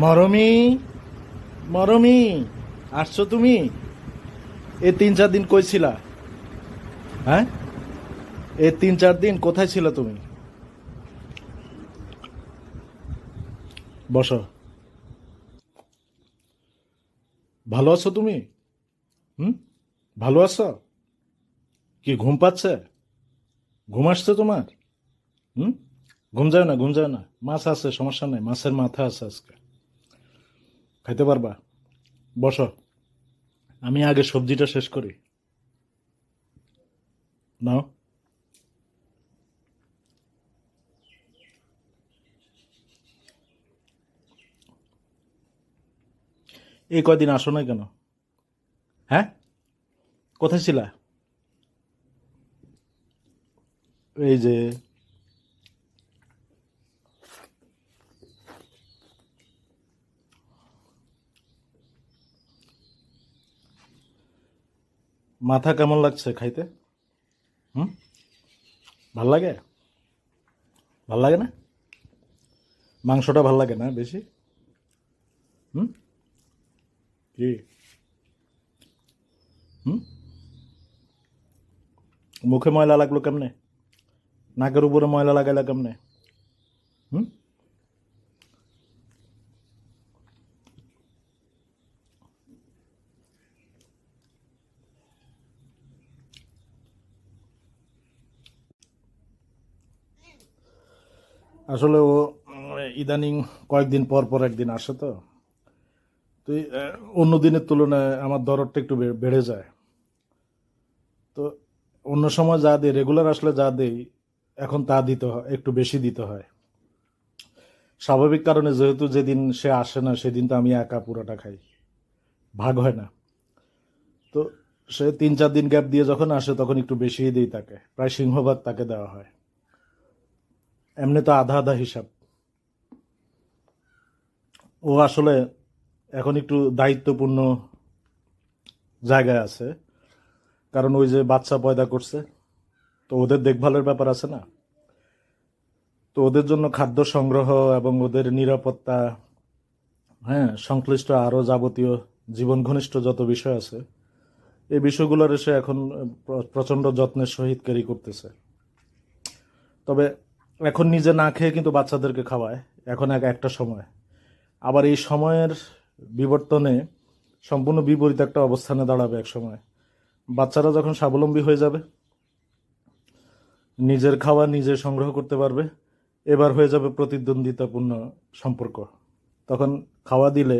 মরমি মরমি, আসছো তুমি? এই তিন চার দিন কই ছিলা? হ্যাঁ? এই তিন চার দিন কোথায় ছিল তুমি? বসো। ভালো আছো তুমি? হুম? ভালো আছো? কি ঘুম পাচ্ছে? ঘুম আসছে তোমার? হুম? ঘুম যায় না, ঘুম যায় না। মাছ আছে, সমস্যা নেই। মাছের মাথা আছে আজকে। খাইতে পারবা? বস। আমি আগে সবজিটা শেষ করি। নাও। এই কয়দিন আসো না কেন? হ্যাঁ? কোথায় ছিলা? এই যে মাথা কেমন লাগছে খাইতে? হুম? ভালো লাগে? ভালো লাগে না? মাংসটা ভালো লাগে না বেশি? হুম? কি? হুম? মুখে ময়লা লাগল কেমনে? নাকের উপরে ময়লা লাগাইলা কেমনে? হুম? আসলে ও ইদানিং কয়েকদিন পর পর একদিন আসে তো। তো অন্য দিনের তুলনায় আমার দরদটা একটু বেড়ে যায়। তো, অন্য সময় যা দিই রেগুলার আসলে যা দেই, এখন তা দিতে হয়, একটু বেশি দিতে হয়। স্বাভাবিক কারণে যেহেতু যেদিন সে আসে না, সেদিন তো আমি একা পুরোটা খাই। ভাগ হয় না। তো, সে তিন চার দিন গ্যাপ দিয়ে যখন আসে, তখন একটু বেশিই দিই তাকে। প্রায় সিংহভাগ তাকে দেওয়া হয়। এমনি তো আধা আধা হিসাব। ও আসলে এখন একটু দায়িত্বপূর্ণ জায়গায় আছে। কারণ ওই যে বাচ্চা পয়দা করছে, তো ওদের দেখভালের ব্যাপার আছে না? তো ওদের জন্য খাদ্য সংগ্রহ এবং ওদের নিরাপত্তা হ্যাঁ সংশ্লিষ্ট আরও যাবতীয় জীবন ঘনিষ্ঠ যত বিষয় আছে, এই বিষয়গুলোর এসে এখন প্র- প্রচণ্ড যত্নের সহিত ক্যারি করতেছে। তবে এখন নিজে না খেয়ে কিন্তু বাচ্চাদেরকে খাওয়ায়। এখন এক একটা সময়। আবার এই সময়ের বিবর্তনে সম্পূর্ণ বিপরীত একটা অবস্থানে দাঁড়াবে এক সময়। বাচ্চারা যখন স্বাবলম্বী হয়ে যাবে, নিজের খাওয়া নিজে সংগ্রহ করতে পারবে, এবার হয়ে যাবে প্রতিদ্বন্দ্বিতাপূর্ণ সম্পর্ক। তখন খাওয়া দিলে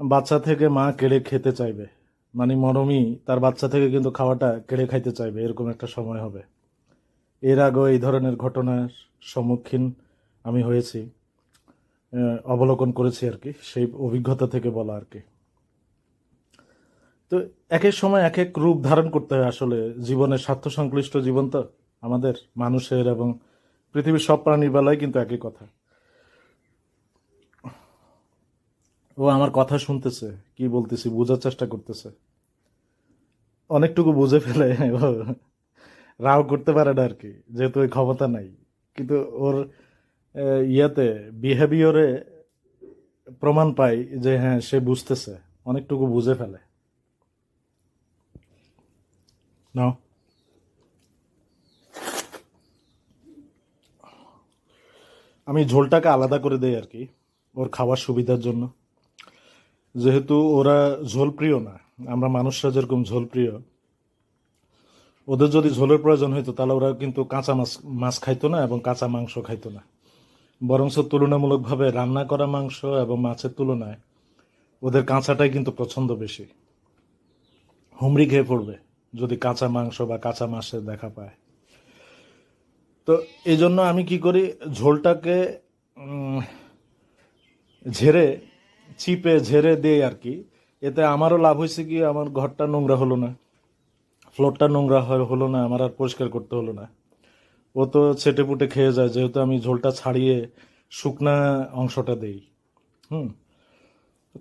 বাচ্চা থেকে মা কেড়ে খেতে চাইবে। মানে মরমই তার বাচ্চা থেকে কিন্তু খাওয়াটা কেড়ে খাইতে চাইবে, এরকম একটা সময় হবে। এর আগেও এই ধরনের ঘটনার সম্মুখীন আমি হয়েছি অবলোকন করেছি আর কি, সেই অভিজ্ঞতা থেকে বলা আর কি। তো এক এক সময় এক এক রূপ ধারণ করতে হয় আসলে, জীবনের স্বার্থ সংশ্লিষ্ট জীবন তো আমাদের, মানুষের এবং পৃথিবীর সব প্রাণীর বেলায় কিন্তু একই কথা। ও আমার কথা শুনতেছে, কি বলতেছি, বোঝার চেষ্টা করতেছে। অনেকটুকু বুঝে ফেলে রাও করতে পারে না আর কি যেহেতু ওই ক্ষমতা নাই। কিন্তু ওর ইয়াতে বিহেভিয়রে প্রমাণ পাই যে হ্যাঁ সে বুঝতেছে, অনেকটুকু বুঝে ফেলে। নাও। আমি ঝোলটাকে আলাদা করে দেই আর কি ওর খাওয়ার সুবিধার জন্য। যেহেতু ওরা ঝোল প্রিয় না, আমরা মানুষরা যেরকম ঝোল প্রিয় ওদের যদি ঝোলের প্রয়োজন হইতো, তাহলে ওরা কিন্তু কাঁচা মাছ মাছ খাইতো না এবং কাঁচা মাংস খাইতো না। বরঞ্চ তুলনামূলকভাবে রান্না করা মাংস এবং মাছের তুলনায় ওদের কাঁচাটাই কিন্তু পছন্দ বেশি। হুমড়ি খেয়ে পড়বে যদি কাঁচা মাংস বা কাঁচা মাছের দেখা পায়। তো এই জন্য আমি কি করি, ঝোলটাকে ঝেড়ে, চিপে ঝেড়ে দেই আর কি। এতে আমারও লাভ হয়েছে কি, আমার ঘরটা নোংরা হলো না। ফ্লোরটা নোংরা হলো না, আমার আর পরিষ্কার করতে হলো না। ও তো ছেটে পুটে খেয়ে যায়, যেহেতু আমি ঝোলটা ছাড়িয়ে শুকনা অংশটা দেই। হুম,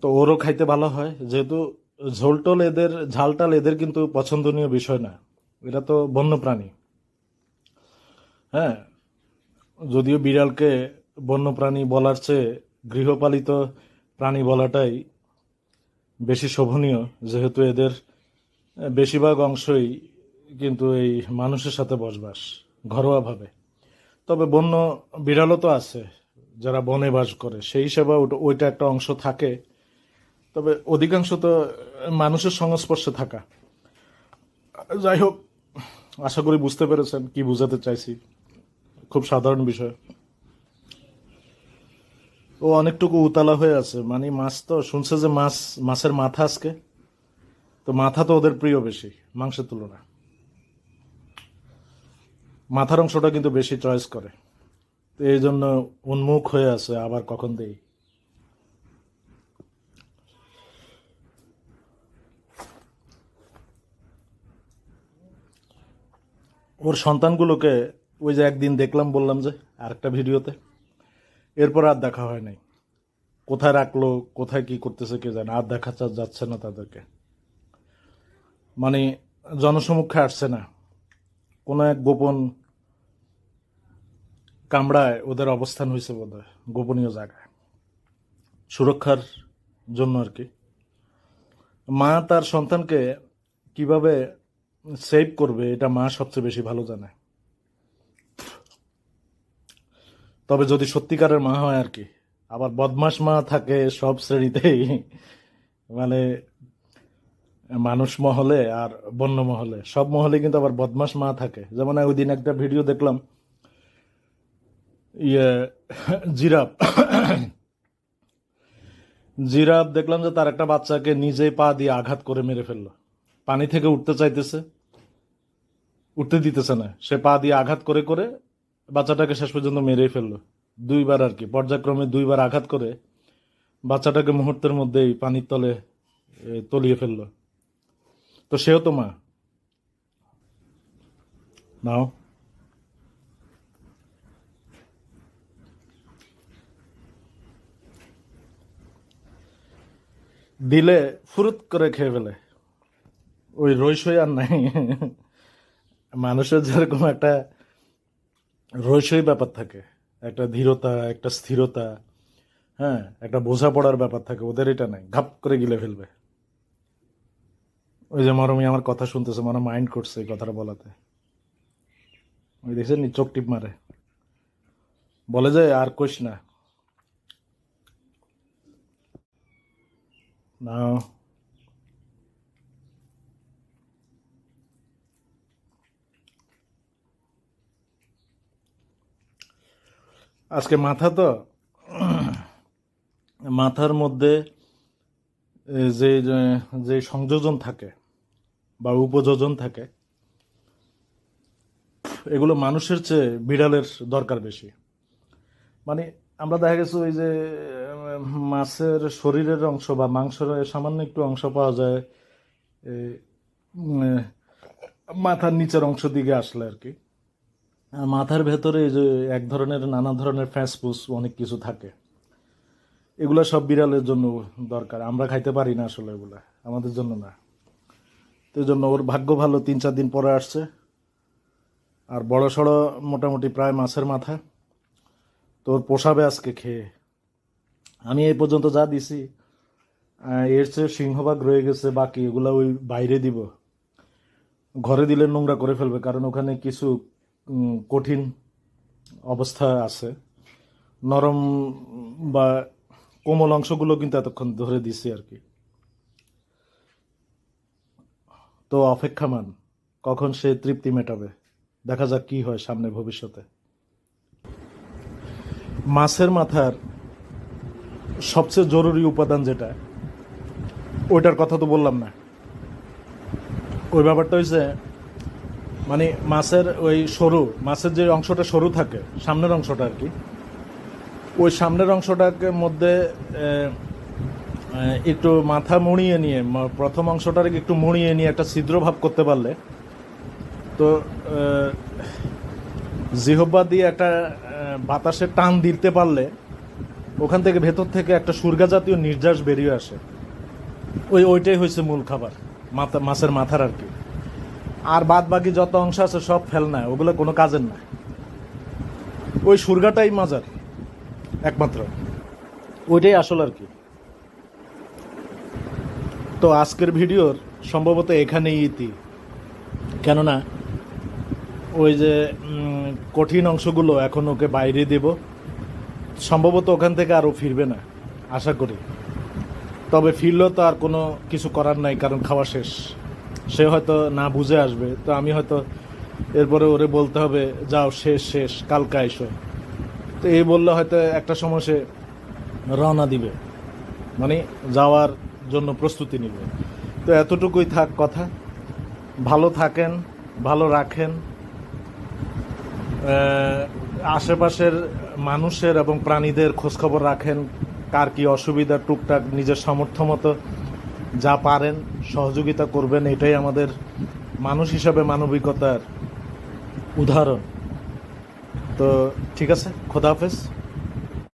তো ওরও খাইতে ভালো হয়। যেহেতু ঝোলটোল এদের ঝালটাল এদের কিন্তু পছন্দনীয় বিষয় না। এটা তো বন্য প্রাণী। হ্যাঁ যদিও বিড়ালকে বন্যপ্রাণী বলার চেয়ে গৃহপালিত প্রাণী বলাটাই বেশি শোভনীয়, যেহেতু এদের বেশিরভাগ অংশই কিন্তু এই মানুষের সাথে বসবাস, ঘরোয়াভাবে। তবে বন্য বিড়ালও তো আছে, যারা বনে বাস করে। সেই হিসাবে ওইটা একটা অংশ থাকে। তবে অধিকাংশ তো মানুষের সংস্পর্শে থাকা। যাই হোক, আশা করি বুঝতে পেরেছেন কি বুঝাতে চাইছি। খুব সাধারণ বিষয়। ও অনেকটুকু উতালা হয়ে আছে। মানে মাছ তো শুনছে যে মাছ মাছের মাথা আজকে। তো মাথা তো ওদের প্রিয় বেশি, মাংসের তুলনায় মাথার অংশটা কিন্তু বেশি চয়েস করে। তো এই জন্য উন্মুখ হয়ে আছে, আবার কখন দেই? ওর সন্তানগুলোকে ওই যে একদিন দেখলাম, বললাম যে আরেকটা ভিডিওতে। এরপর আর দেখা হয় নাই। কোথায় রাখল, কোথায় কি করতেছে কে জানে, আর দেখা যাচ্ছে না তাদেরকে। মানে জনসমুখে আসছে না। কোনো এক গোপন কামড়ায় ওদের অবস্থান হয়েছে বোধ গোপনীয় জায়গায়। সুরক্ষার জন্য আর কি। মা তার সন্তানকে কীভাবে সেভ করবে, এটা মা সবচেয়ে বেশি ভালো জানে। তবে যদি সত্যিকারের মা হয় আর কি, আবার বদমাস মা থাকে সব শ্রেণীতেই মানে মানুষ মহলে আর বন্য মহলে। সব মহলে কিন্তু আবার বদমাস মা থাকে। যেমন ওই দিন একটা ভিডিও দেখলাম ইয়ে জিরাফ। জিরাফ দেখলাম যে তার একটা বাচ্চাকে নিজেই পা দিয়ে আঘাত করে মেরে ফেলল। পানি থেকে উঠতে চাইতেছে, উঠতে দিতেছে না। সে পা দিয়ে আঘাত করে করে বাচ্চাটাকে শেষ পর্যন্ত মেরেই ফেলল। দুইবার আর কি, পর্যায়ক্রমে দুইবার আঘাত করে বাচ্চাটাকে মুহূর্তের মধ্যেই পানির তলে তলিয়ে ফেলল। তো সেও তো মা। নাও। দিলে ফুরুত করে খেয়ে ফেলে। ওই রইসই আর নাই। মানুষের যেরকম একটা রইসই ব্যাপার থাকে, একটা ধীরতা, একটা স্থিরতা হ্যাঁ একটা বোঝাপড়ার ব্যাপার থাকে, ওদের এটা নাই। ঘাপ করে গিলে ফেলবে। ওই যে মরমি আমার কথা শুনতেছে, মনে মাইন্ড করছে এই কথাটা বলাতে। ওই দেখছেন নি, চোখ টিপ মারে। বলে যে, আর কইস না। নাও। আজকে মাথা তো, মাথার মধ্যে যে- যে সংযোজন থাকে বা উপযোজন থাকে, এগুলো মানুষের চেয়ে বিড়ালের দরকার বেশি। মানে আমরা দেখা গেছে ওই যে মাছের শরীরের অংশ বা মাংসের সামান্য একটু অংশ পাওয়া যায় মাথার নিচের অংশ দিকে আসলে আর কি। আর মাথার ভেতরে এই যে এক ধরনের, নানা ধরনের ফ্যাসফুস অনেক কিছু থাকে। এগুলো সব বিড়ালের জন্য দরকার। আমরা খাইতে পারি না আসলে এগুলা, আমাদের জন্য না। তো জন্য ওর ভাগ্য ভালো, তিন চার দিন পরে আসছে। আর বড় সড়ো মোটামুটি প্রায় মাছের মাথা। তো ওর পোষাবে আজকে খেয়ে। আমি এই পর্যন্ত যা দিছি এর চেয়ে সিংহভাগ রয়ে গেছে, বাকি এগুলো ওই বাইরে দিব। ঘরে দিলে নোংরা করে ফেলবে, কারণ ওখানে কিছু কঠিন অবস্থা আছে। নরম বা কোমল অংশগুলো কিন্তু এতক্ষণ ধরে দিছি আর কি। তো অপেক্ষামান, কখন সে তৃপ্তি মেটাবে? দেখা যাক কি হয় সামনে ভবিষ্যতে। মাছের মাথার সবচেয়ে জরুরি উপাদান যেটা, ওইটার কথা তো বললাম না। ওই ব্যাপারটা হয়েছে মানে মাছের ওই সরু, মাছের যে অংশটা সরু থাকে, সামনের অংশটা আর কি, ওই সামনের অংশটাকে মধ্যে একটু মাথা মুড়িয়ে নিয়ে প্রথম অংশটাকে একটু মুড়িয়ে নিয়ে একটা ছিদ্র ভাব করতে পারলে, তো জিহব্বা দিয়ে একটা বাতাসের টান দিতে পারলে, ওখান থেকে ভেতর থেকে একটা সুরগা জাতীয় নির্যাস বেরিয়ে আসে। ওই, ওইটাই হয়েছে মূল খাবার, মাথা, মাছের মাথার আর কি। আর বাদ বাকি যত অংশ আছে সব ফেলনা, ওগুলো কোনো কাজের না। ওই সুরগাটাই মাজার, একমাত্র। ওইটাই আসল আর কি। তো আজকের ভিডিওর সম্ভবত এখানেই ইতি। কেননা ওই যে কঠিন অংশগুলো এখন ওকে বাইরে দেব। সম্ভবত ওখান থেকে আরও ফিরবে না, আশা করি। তবে ফিরলেও তো আর কোনো কিছু করার নাই, কারণ খাওয়া শেষ। সে হয়তো না বুঝে আসবে, তো আমি হয়তো এরপরে ওরে বলতে হবে, যাও, শেষ শেষ, কালকে এসো তো এই বললে হয়তো একটা সময় সে রওনা দিবে। মানে যাওয়ার জন্য প্রস্তুতি নিবে তো এতটুকুই থাক কথা। ভালো থাকেন, ভালো রাখেন। আশেপাশের মানুষের এবং প্রাণীদের খোঁজখবর রাখেন, কার কি অসুবিধা, টুকটাক নিজের সামর্থ্য মতো যা পারেন, সহযোগিতা করবেন, এটাই আমাদের মানুষ হিসাবে মানবিকতার উদাহরণ। তো ঠিক আছে, খোদা হাফেজ।